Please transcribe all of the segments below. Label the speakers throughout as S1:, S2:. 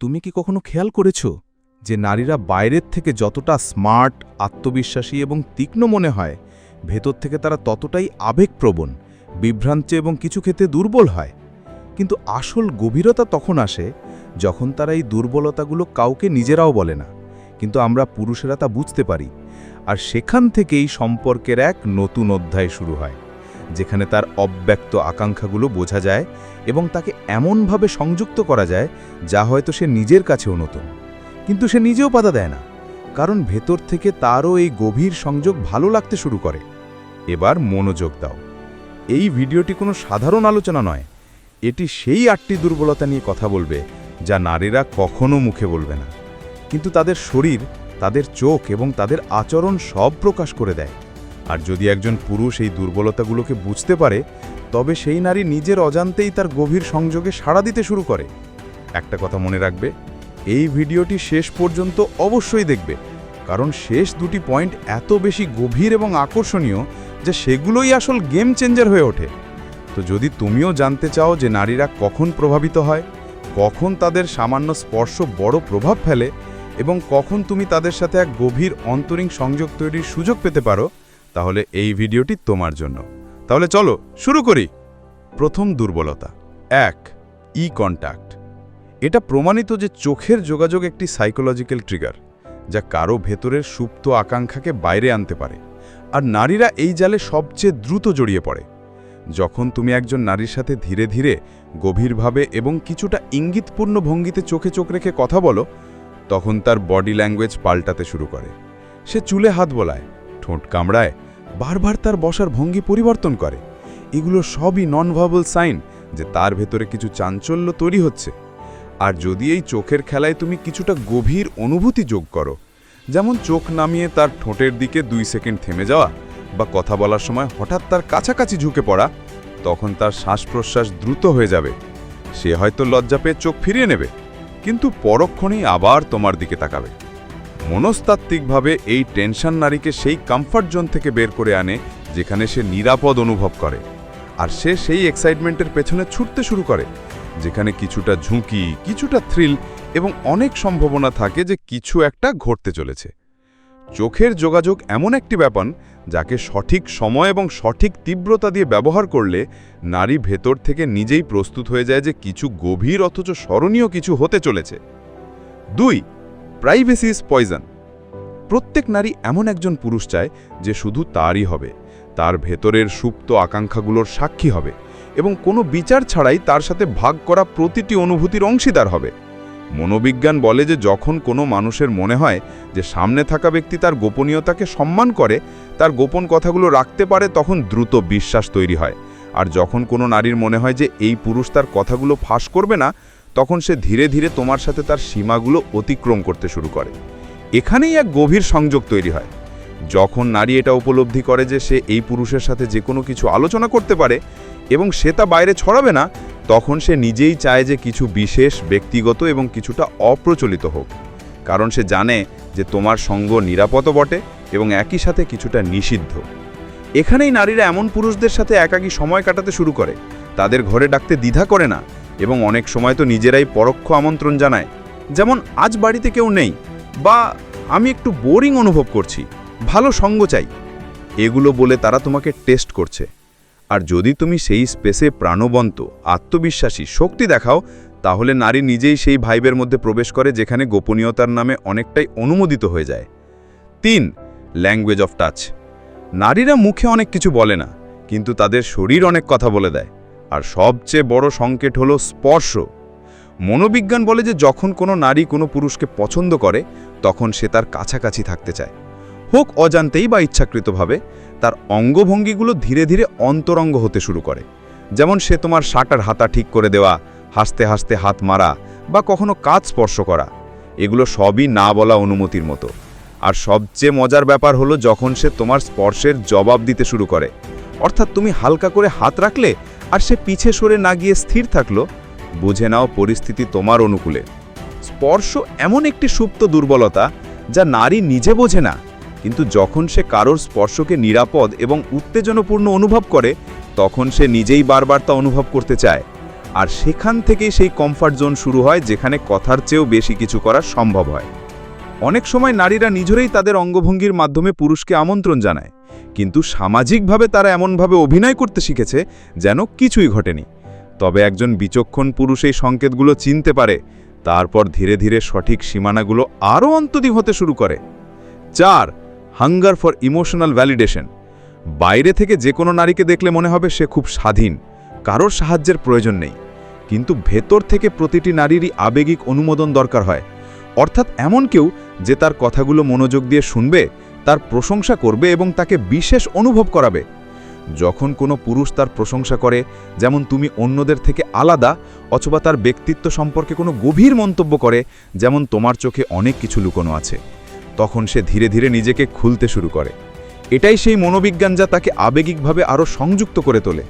S1: তুমি কি কখনো খেয়াল করেছ যে নারীরা বাইরের থেকে যতটা স্মার্ট, আত্মবিশ্বাসী এবং তীক্ষ্ণ মনে হয়, ভেতর থেকে তারা ততটাই আবেগপ্রবণ, বিভ্রান্ত এবং কিছু ক্ষেত্রে দুর্বল হয়? কিন্তু আসল গভীরতা তখন আসে যখন তারা এই দুর্বলতাগুলো কাউকে নিজেরাও বলে না। কিন্তু আমরা পুরুষেরা তা বুঝতে পারি। আর সেখান থেকেই সম্পর্কের এক নতুন অধ্যায় শুরু হয়। যেখানে তার অব্যক্ত আকাঙ্ক্ষাগুলো বোঝা যায় এবং তাকে এমনভাবে সংযুক্ত করা যায় যা হয়তো সে নিজের কাছেও নতুন। কিন্তু সে নিজেও পাতা দেয় না, কারণ ভেতর থেকে তারও এই গভীর সংযোগ ভালো লাগতে শুরু করে। এবার মনোযোগ দাও। এই ভিডিওটি কোনো সাধারণ আলোচনা নয়। এটি সেই আটটি দুর্বলতা নিয়ে কথা বলবে যা নারীরা কখনো মুখে বলবে না। কিন্তু তাদের শরীর, তাদের চোখ এবং তাদের আচরণ সব প্রকাশ করে দেয়। আর যদি একজন পুরুষ এই দুর্বলতাগুলোকে বুঝতে পারে, তবে সেই নারী নিজের অজান্তেই তার গভীর সংযোগে সাড়া দিতে শুরু করে। একটা কথা মনে রাখবে, এই ভিডিওটি শেষ পর্যন্ত অবশ্যই দেখবে, কারণ শেষ দুটি পয়েন্ট এত বেশি গভীর এবং আকর্ষণীয় যে সেগুলোই আসল গেম চেঞ্জার হয়ে ওঠে। তো যদি তুমিও জানতে চাও যে নারীরা কখন প্রভাবিত হয়, কখন তাদের সামান্য স্পর্শ বড় প্রভাব ফেলে, এবং কখন তুমি তাদের সাথে এক গভীর অন্তরিং সংযোগ তৈরির সুযোগ পেতে পারো তাহলে এই ভিডিওটি তোমার জন্য। তাহলে চলো, শুরু করি। প্রথম দুর্বলতা। এক ই কন্ট্যাক্ট এটা প্রমাণিত যে চোখের যোগাযোগ একটি সাইকোলজিক্যাল ট্রিগার যা কারও ভেতরের সুপ্ত আকাঙ্ক্ষাকে বাইরে আনতে পারে, আর নারীরা এই জালে সবচেয়ে দ্রুত জড়িয়ে পড়ে। যখন তুমি একজন নারীর সাথে ধীরে ধীরে, গভীরভাবে এবং কিছুটা ইঙ্গিতপূর্ণ ভঙ্গিতে চোখে চোখ রেখে কথা বলো, তখন তার বডি ল্যাঙ্গুয়েজ পাল্টাতে শুরু করে। সে চুলে হাত বলায়, ঠোঁট কামড়ায় বারবার তার বসার ভঙ্গি পরিবর্তন করে। এগুলো সবই নন ভাবল সাইন যে তার ভেতরে কিছু চাঞ্চল্য তৈরি হচ্ছে। আর যদি এই চোখের খেলায় তুমি কিছুটা গভীর অনুভূতি যোগ করো, যেমন চোখ নামিয়ে তার ঠোঁটের দিকে দুই সেকেন্ড থেমে যাওয়া বা কথা বলার সময় হঠাৎ তার কাছাকাছি ঝুঁকে পড়া, তখন তার শ্বাস প্রশ্বাস দ্রুত হয়ে যাবে। সে হয়তো লজ্জা পেয়ে চোখ ফিরিয়ে নেবে, কিন্তু পরক্ষণেই আবার তোমার দিকে তাকাবে। মনস্তাত্ত্বিকভাবে এই টেনশন নারীকে সেই কমফর্ট জোন থেকে বের করে আনে যেখানে সে নিরাপদ অনুভব করে। আর সে সেই এক্সাইটমেন্টের পেছনে ছুটতে শুরু করে, যেখানে কিছুটা ঝুঁকি, কিছুটা থ্রিল এবং অনেক সম্ভাবনা থাকে যে কিছু একটা ঘটতে চলেছে। চোখের যোগাযোগ এমন একটি ব্যাপার যাকে সঠিক সময় এবং সঠিক তীব্রতা দিয়ে ব্যবহার করলে নারী ভেতর থেকে নিজেই প্রস্তুত হয়ে যায় যে কিছু গভীর অথচ স্মরণীয় কিছু হতে চলেছে। দুই প্রাইভেসি ইজ পয়জন প্রত্যেক নারী এমন একজন পুরুষ চায় যে শুধু তারই হবে। তার ভেতরের সুপ্ত আকাঙ্ক্ষাগুলোর সাক্ষী হবে এবং কোনো বিচার ছাড়াই তার সাথে ভাগ করা প্রতিটি অনুভূতির অংশীদার হবে। মনোবিজ্ঞান বলে যে যখন কোনো মানুষের মনে হয় যে সামনে থাকা ব্যক্তি তার গোপনীয়তাকে সম্মান করে, তার গোপন কথাগুলো রাখতে পারে, তখন দ্রুত বিশ্বাস তৈরি হয়। আর যখন কোনো নারীর মনে হয় যে এই পুরুষ তার কথাগুলো ফাঁস করবে না তখন সে ধীরে ধীরে তোমার সাথে তার সীমাগুলো অতিক্রম করতে শুরু করে। এখানেই এক গভীর সংযোগ তৈরি হয়। যখন নারী এটা উপলব্ধি করে যে সে এই পুরুষের সাথে যে কোনো কিছু আলোচনা করতে পারে এবং সে তা বাইরে ছড়াবে না, তখন সে নিজেই চায় যে কিছু বিশেষ, ব্যক্তিগত এবং কিছুটা অপ্রচলিত হোক। কারণ সে জানে যে তোমার সঙ্গ নিরাপদ বটে এবং একই সাথে কিছুটা নিষিদ্ধ। এখানেই নারীরা এমন পুরুষদের সাথে একাকী সময় কাটাতে শুরু করে। তাদের ঘরে ডাকতে দ্বিধা করে না। এবং অনেক সময় তো নিজেরাই পরোক্ষ আমন্ত্রণ জানায়, যেমন আজ বাড়িতে কেউ নেই বা আমি একটু বোরিং অনুভব করছি, ভালো সঙ্গ চাই। এগুলো বলে তারা তোমাকে টেস্ট করছে। আর যদি তুমি সেই স্পেসে প্রাণবন্ত, আত্মবিশ্বাসী, শক্তি দেখাও, তাহলে নারী নিজেই সেই ভাইবের মধ্যে প্রবেশ করে যেখানে গোপনীয়তার নামে অনেকটাই অনুমোদিত হয়ে যায়। তিন ল্যাঙ্গুয়েজ অফ টাচ নারীরা মুখে অনেক কিছু বলে না, কিন্তু তাদের শরীর অনেক কথা বলে দেয়। আর সবচেয়ে বড় সংকেত হলো স্পর্শ। মনোবিজ্ঞান বলে যে যখন কোনো নারী কোনো পুরুষকে পছন্দ করে, তখন সে তার কাছাকাছি থাকতে চায়। হোক অজান্তেই বা ইচ্ছাকৃতভাবে, তার অঙ্গভঙ্গিগুলো ধীরে ধীরে অন্তরঙ্গ হতে শুরু করে। যেমন সে তোমার শাটার হাতা ঠিক করে দেওয়া, হাসতে হাসতে হাত মারা বা কখনো কাজ স্পর্শ করা, এগুলো সবই না বলা অনুমতির মতো। আর সবচেয়ে মজার ব্যাপার হলো যখন সে তোমার স্পর্শের জবাব দিতে শুরু করে। অর্থাৎ তুমি হালকা করে হাত রাখলে আর সে পিছে সরে না গিয়ে স্থির থাকল, বুঝে নাও পরিস্থিতি তোমার অনুকূলে। স্পর্শ এমন একটি সুপ্ত দুর্বলতা যা নারী নিজে বোঝে না, কিন্তু যখন সে কারোর স্পর্শকে নিরাপদ এবং উত্তেজনাপূর্ণ অনুভব করে, তখন সে নিজেই বারবার তা অনুভব করতে চায়। আর সেখান থেকেই সেই কমফর্ট জোন শুরু হয় যেখানে কথার চেয়েও বেশি কিছু করা সম্ভব হয়। অনেক সময় নারীরা নিজেরাই তাদের অঙ্গভঙ্গির মাধ্যমে পুরুষকে আমন্ত্রণ জানায়। কিন্তু সামাজিকভাবে তারা এমনভাবে অভিনয় করতে শিখেছে যেন কিছুই ঘটেনি। তবে একজন বিচক্ষণ পুরুষ এই সংকেতগুলো চিনতে পারে, তারপর ধীরে ধীরে সঠিক সীমানাগুলো আরও অন্তদী হতে শুরু করে। চার, হাঙ্গার ফর ইমোশনাল ভ্যালিডেশন। বাইরে থেকে যে কোনো নারীকে দেখলে মনে হবে সে খুব স্বাধীন, কারোর সাহায্যের প্রয়োজন নেই। কিন্তু ভেতর থেকে প্রতিটি নারীরই আবেগিক অনুমোদন দরকার হয়। অর্থাৎ এমন কেউ যে তার কথাগুলো মনোযোগ দিয়ে শুনবে, তার প্রশংসা করবে এবং তাকে বিশেষ অনুভব করাবে। যখন কোনো পুরুষ তার প্রশংসা করে, যেমন তুমি অন্যদের থেকে আলাদা অথবা তার ব্যক্তিত্ব সম্পর্কে কোনো গভীর মন্তব্য করে, যেমন তোমার চোখে অনেক কিছু লুকোনো আছে, তখন সে ধীরে ধীরে নিজেকে খুলতে শুরু করে। এটাই সেই মনোবিজ্ঞান যা তাকে আবেগিকভাবে আরও সংযুক্ত করে তোলে।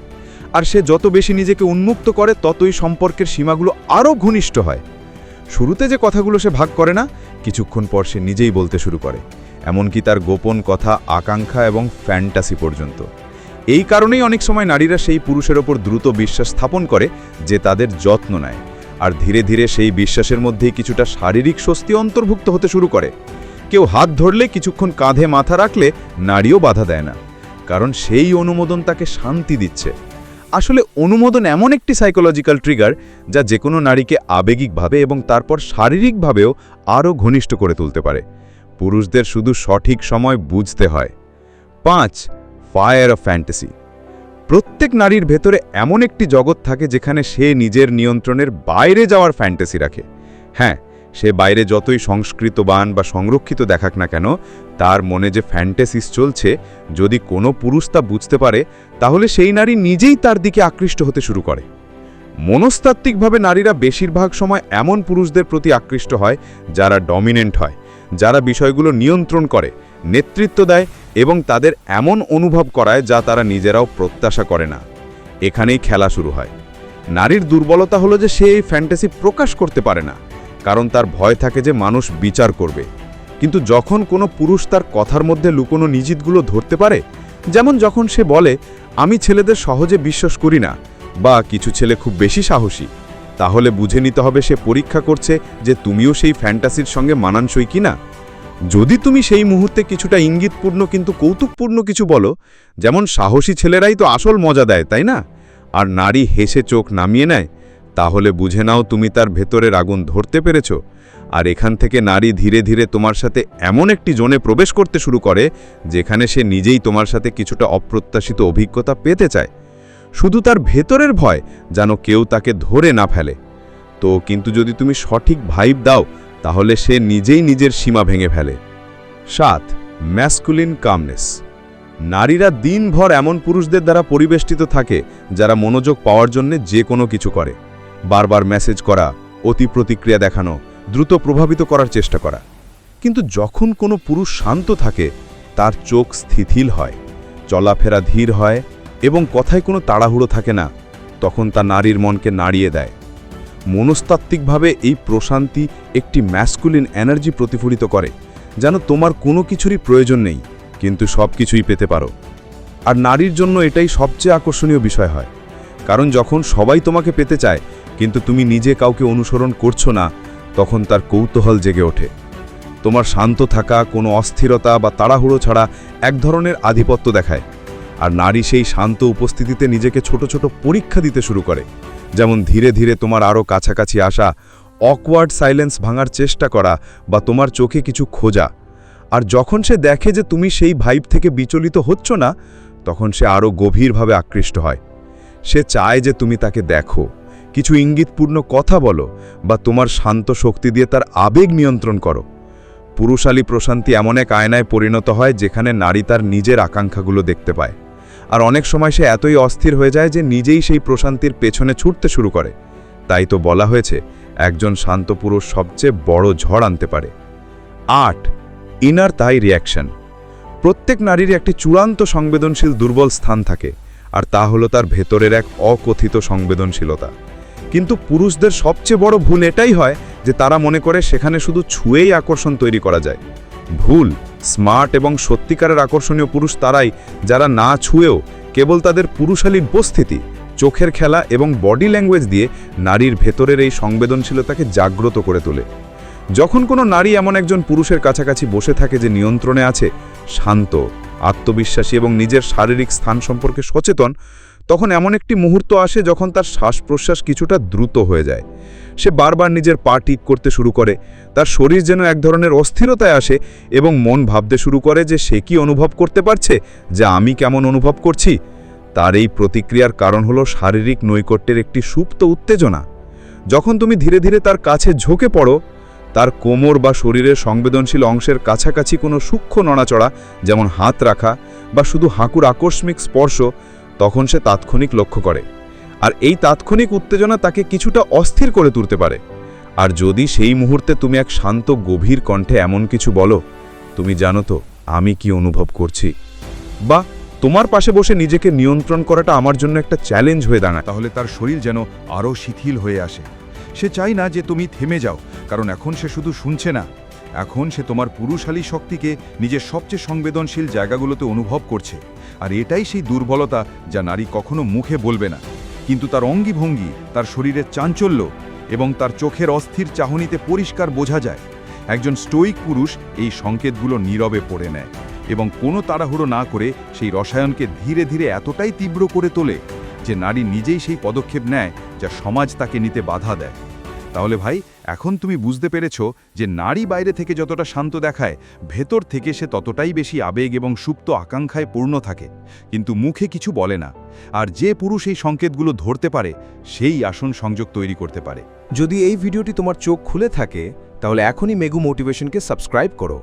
S1: আর সে যত বেশি নিজেকে উন্মুক্ত করে, ততই সম্পর্কের সীমাগুলো আরও ঘনিষ্ঠ হয়। শুরুতে যে কথাগুলো সে ভাগ করে না, কিছুক্ষণ পর সে নিজেই বলতে শুরু করে, এমনকি তার গোপন কথা, আকাঙ্ক্ষা এবং ফ্যান্টাসি পর্যন্ত। এই কারণেই অনেক সময় নারীরা সেই পুরুষের ওপর দ্রুত বিশ্বাস স্থাপন করে যে তাদের যত্ন নেয়, আর ধীরে ধীরে সেই বিশ্বাসের মধ্যেই কিছুটা শারীরিক স্বস্তি অন্তর্ভুক্ত হতে শুরু করে। কেউ হাত ধরলে কিছুক্ষণ কাঁধে মাথা রাখলে নারীও বাধা দেয় না, কারণ সেই অনুমোদন তাকে শান্তি দিচ্ছে। আসলে অনুমোদন এমন একটি সাইকোলজিক্যাল ট্রিগার যা যে কোনো নারীকে আবেগিকভাবে এবং তারপর শারীরিকভাবেও আরও ঘনিষ্ঠ করে তুলতে পারে। পুরুষদের শুধু সঠিক সময় বুঝতে হয়। পাঁচ ফায়ার অফ ফ্যান্টাসি প্রত্যেক নারীর ভেতরে এমন একটি জগৎ থাকে যেখানে সে নিজের নিয়ন্ত্রণের বাইরে যাওয়ার ফ্যান্টাসি রাখে। হ্যাঁ সে বাইরে যতই সংস্কৃতবান বা সংরক্ষিত দেখাক না কেন, তার মনে যে ফ্যান্টাসিস চলছে, যদি কোনো পুরুষ তা বুঝতে পারে, তাহলে সেই নারী নিজেই তার দিকে আকৃষ্ট হতে শুরু করে। মনস্তাত্ত্বিকভাবে নারীরা বেশিরভাগ সময় এমন পুরুষদের প্রতি আকৃষ্ট হয়, যারা ডমিনেন্ট হয়, যারা বিষয়গুলো নিয়ন্ত্রণ করে, নেতৃত্ব দেয় এবং তাদের এমন অনুভব করায় যা তারা নিজেরাও প্রত্যাশা করে না। এখানেই খেলা শুরু হয়। নারীর দুর্বলতা হলো যে সে এই ফ্যান্টাসি প্রকাশ করতে পারে না। কারণ তার ভয় থাকে যে মানুষ বিচার করবে। কিন্তু যখন কোনো পুরুষ তার কথার মধ্যে লুকোনো নিজিতগুলো ধরতে পারে, যেমন যখন সে বলে, আমি ছেলেদের সহজে বিশ্বাস করি না, বা কিছু ছেলে খুব বেশি সাহসী তাহলে বুঝে নিতে হবে সে পরীক্ষা করছে যে তুমিও সেই ফ্যান্টাসির সঙ্গে মানানসই কিনা। যদি তুমি সেই মুহূর্তে কিছুটা ইঙ্গিতপূর্ণ কিন্তু কৌতুকপূর্ণ কিছু বলো, যেমন সাহসী ছেলেরাই তো আসল মজা দেয়, তাই না? আর নারী হেসে চোখ নামিয়ে নেয় তাহলে বুঝে নাও তুমি তার ভেতরের আগুন ধরতে পেরেছ। আর এখান থেকে নারী ধীরে ধীরে তোমার সাথে এমন একটি জোনে প্রবেশ করতে শুরু করে, যেখানে সে নিজেই তোমার সাথে কিছুটা অপ্রত্যাশিত অভিজ্ঞতা পেতে চায়। শুধু তার ভেতরের ভয় যেন কেউ তাকে ধরে না ফেলে। তো কিন্তু যদি তুমি সঠিক ভাইব দাও, তাহলে সে নিজেই নিজের সীমা ভেঙে ফেলে। সাত ম্যাসকুলিন কামনেস নারীরা দিনভর এমন পুরুষদের দ্বারা পরিবেষ্টিত থাকে, যারা মনোযোগ পাওয়ার জন্য যে কোনো কিছু করে। বারবার মেসেজ করা অতি প্রতিক্রিয়া দেখানো, দ্রুত প্রভাবিত করার চেষ্টা করা। কিন্তু যখন কোনো পুরুষ শান্ত থাকে, তার চোখ স্থিতিল হয়, চলাফেরা ধীর হয় এবং কথায় কোনো তাড়াহুড়ো থাকে না, তখন তা নারীর মনকে নাড়িয়ে দেয়। মনস্তাত্ত্বিকভাবে এই প্রশান্তি একটি ম্যাসকুলিন এনার্জি প্রতিফলিত করে, যেন তোমার কোনো কিছুরই প্রয়োজন নেই, কিন্তু সব কিছুই পেতে পারো। আর নারীর জন্য এটাই সবচেয়ে আকর্ষণীয় বিষয় হয়, কারণ যখন সবাই তোমাকে পেতে চায় কিন্তু তুমি নিজে কাউকে অনুসরণ করছ না, তখন তার কৌতূহল জেগে ওঠে। তোমার শান্ত থাকা, কোনো অস্থিরতা বা তাড়াহুড়ো ছাড়া এক ধরনের আধিপত্য দেখায়, আর নারী সেই শান্ত উপস্থিতিতে নিজেকে ছোট ছোট পরীক্ষা দিতে শুরু করে। যেমন ধীরে ধীরে তোমার আরও কাছাকাছি আসা অকওয়ার্ড সাইলেন্স ভাঙার চেষ্টা করা বা তোমার চোখে কিছু খোঁজা। আর যখন সে দেখে যে তুমি সেই ভাইব থেকে বিচলিত হচ্ছ না, তখন সে আরও গভীরভাবে আকৃষ্ট হয়। সে চায় যে তুমি তাকে দেখো। কিছু ইঙ্গিতপূর্ণ কথা বলো বা তোমার শান্ত শক্তি দিয়ে তার আবেগ নিয়ন্ত্রণ করো। পুরুষালী প্রশান্তি এমন এক আয়নায় পরিণত হয় যেখানে নারী তার নিজের আকাঙ্ক্ষাগুলো দেখতে পায়। আর অনেক সময় সে এতই অস্থির হয়ে যায় যে নিজেই সেই প্রশান্তির পেছনে ছুটতে শুরু করে। তাই তো বলা হয়েছে, একজন শান্ত পুরুষ সবচেয়ে বড় ঝড় আনতে পারে। আট ইনার তাই রিয়াকশন প্রত্যেক নারীর একটি চূড়ান্ত সংবেদনশীল দুর্বল স্থান থাকে, আর তা হলো তার ভেতরের এক অকথিত সংবেদনশীলতা। কিন্তু পুরুষদের সবচেয়ে বড় ভুল এটাই হয় যে তারা মনে করে সেখানে শুধু ছুঁয়েই আকর্ষণ তৈরি করা যায়। ভুল, স্মার্ট এবং সত্যিকারের আকর্ষণীয় পুরুষ তারাই, যারা না ছুঁয়েও কেবল তাদের পুরুষালী উপস্থিতি,
S2: চোখের খেলা এবং বডি ল্যাঙ্গুয়েজ দিয়ে নারীর ভেতরের এই সংবেদনশীলতাকে জাগ্রত করে তোলে। যখন কোনো নারী এমন একজন পুরুষের কাছাকাছি বসে থাকে যে নিয়ন্ত্রণে আছে, শান্ত, আত্মবিশ্বাসী এবং নিজের শারীরিক স্থান সম্পর্কে সচেতন তখন এমন একটি মুহূর্ত আসে যখন তার শ্বাস প্রশ্বাস কিছুটা দ্রুত হয়ে যায়। সে বারবার নিজের পা ঠিক করতে শুরু করে, তার শরীর যেন এক ধরনের অস্থিরতায় আসে এবং মন ভাবতে শুরু করে যে সে কি অনুভব করতে পারছে, যে আমি কেমন অনুভব করছি। তার এই প্রতিক্রিয়ার কারণ হলো শারীরিক নৈকট্যের একটি সুপ্ত উত্তেজনা। যখন তুমি ধীরে ধীরে তার কাছে ঝোঁকে পড়ো, তার কোমর বা শরীরের সংবেদনশীল অংশের কাছাকাছি কোনো সূক্ষ্ম নড়াচড়া, যেমন হাত রাখা বা শুধু হাঁকুর আকস্মিক স্পর্শ তখন সে তাৎক্ষণিক লক্ষ্য করে। আর এই তাৎক্ষণিক উত্তেজনা তাকে কিছুটা অস্থির করে তুলতে পারে। আর যদি সেই মুহূর্তে তুমি এক শান্ত, গভীর কণ্ঠে এমন কিছু বলো, তুমি জানো তো আমি কি অনুভব করছি। বা তোমার পাশে বসে নিজেকে নিয়ন্ত্রণ করাটা আমার জন্য একটা চ্যালেঞ্জ হয়ে দাঁড়ায়।
S3: তাহলে তার শরীর যেন আরও শিথিল হয়ে আসে। সে চাই না যে তুমি থেমে যাও, কারণ এখন সে শুধু শুনছে না। এখন সে তোমার পুরুষালী শক্তিকে নিজের সবচেয়ে সংবেদনশীল জায়গাগুলোতে অনুভব করছে। আর এটাই সেই দুর্বলতা যা নারী কখনো মুখে বলবে না। কিন্তু তার অঙ্গিভঙ্গি, তার শরীরের চাঞ্চল্য এবং তার চোখের অস্থির চাহনিতে পরিষ্কার বোঝা যায়। একজন স্টোইক পুরুষ এই সংকেতগুলো নীরবে পড়ে নেয় এবং কোনো তাড়াহুড়ো না করে সেই রসায়নকে ধীরে ধীরে এতটাই তীব্র করে তোলে যে নারী নিজেই সেই পদক্ষেপ নেয় যা সমাজ তাকে নিতে বাধা দেয়। তাহলে ভাই, এখন তুমি বুঝতে পেরেছ যে নারী বাইরে থেকে যতটা শান্ত দেখায়, ভেতর থেকে সে ততটাই বেশি আবেগ এবং সুপ্ত আকাঙ্ক্ষায় পূর্ণ থাকে। কিন্তু মুখে কিছু বলে না। আর যে পুরুষ এই সংকেতগুলো ধরতে পারে, সেই আসন সংযোগ তৈরি করতে পারে।
S1: যদি এই ভিডিওটি তোমার চোখ খুলে থাকে, তাহলে এখনই মেগু মোটিভেশনকে সাবস্ক্রাইব করো।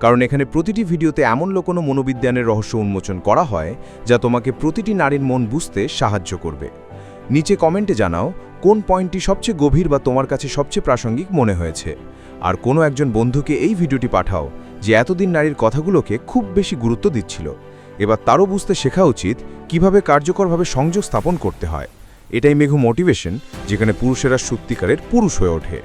S1: কারণ এখানে প্রতিটি ভিডিওতে এমন লোকনো মনোবিজ্ঞানের রহস্য উন্মোচন করা হয়, যা তোমাকে প্রতিটি নারীর মন বুঝতে সাহায্য করবে। নিচে কমেন্টে জানাও কোন পয়েন্টটি সবচেয়ে গভীর বা তোমার কাছে সবচেয়ে প্রাসঙ্গিক মনে হয়েছে? আর কোনো একজন বন্ধুকে এই ভিডিওটি পাঠাও যে এতদিন নারীর কথাগুলোকে খুব বেশি গুরুত্ব দিচ্ছিল। এবার তারও বুঝতে শেখা উচিত কীভাবে কার্যকরভাবে সংযোগ স্থাপন করতে হয়। এটাই মেঘু মোটিভেশন যেখানে পুরুষেরা সত্যিকারের পুরুষ হয়ে ওঠে।